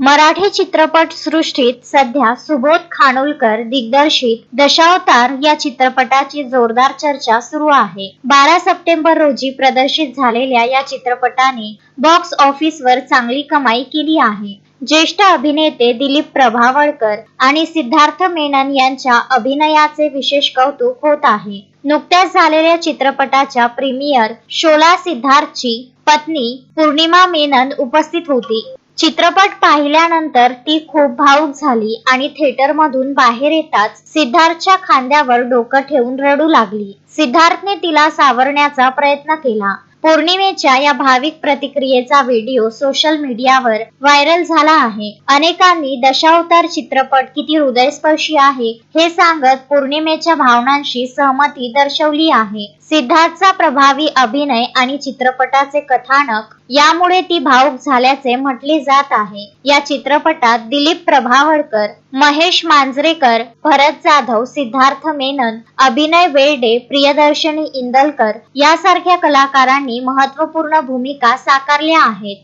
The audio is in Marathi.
मराठी चित्रपट सृष्टीत सध्या सुबोध खानोलकर दिग्दर्शित दशावतार या चित्रपटाची जोरदार चर्चा सुरू आहे. बारा सप्टेंबर रोजी प्रदर्शित झालेल्या या चित्रपटाने बॉक्स ऑफिसवर चांगली कमाई केली आहे. ज्येष्ठ अभिनेते दिलीप प्रभावळकर आणि सिद्धार्थ मेनन यांच्या अभिनयाचे विशेष कौतुक होत आहे. नुकत्याच झालेल्या चित्रपटाच्या प्रीमियर शोला सिद्धार्थची पत्नी पूर्णिमा मेनन उपस्थित होती. चित्रपट पाहिल्यानंतर ती खूप भावुक झाली आणि थिएटरमधून बाहेर येताच सिद्धार्थच्या खांद्यावर डोकं ठेवून रडू लागली. सिद्धार्थने तिला सावरण्याचा प्रयत्न केला. पौर्णिमेच्या या भाविक प्रतिक्रियेचा व्हिडिओ सोशल मीडियावर व्हायरल झाला आहे. अनेकांनी दशावतार चित्रपट किती हृदयस्पर्शी आहे हे सांगत पौर्णिमेच्या भावनांशी सहमती दर्शवली आहे. सिद्धार्थचा प्रभावी अभिनय आणि चित्रपटाचे कथानक यामुळे ती भावुक झाल्याचे म्हटले जात आहे. या चित्रपटात दिलीप प्रभावळकर महेश मांजरेकर भरत जाधव सिद्धार्थ मेनन अभिनय वेर्डे प्रियदर्शनी इंदलकर यासारख्या कलाकारांनी महत्त्वपूर्ण भूमिका साकारल्या आहेत.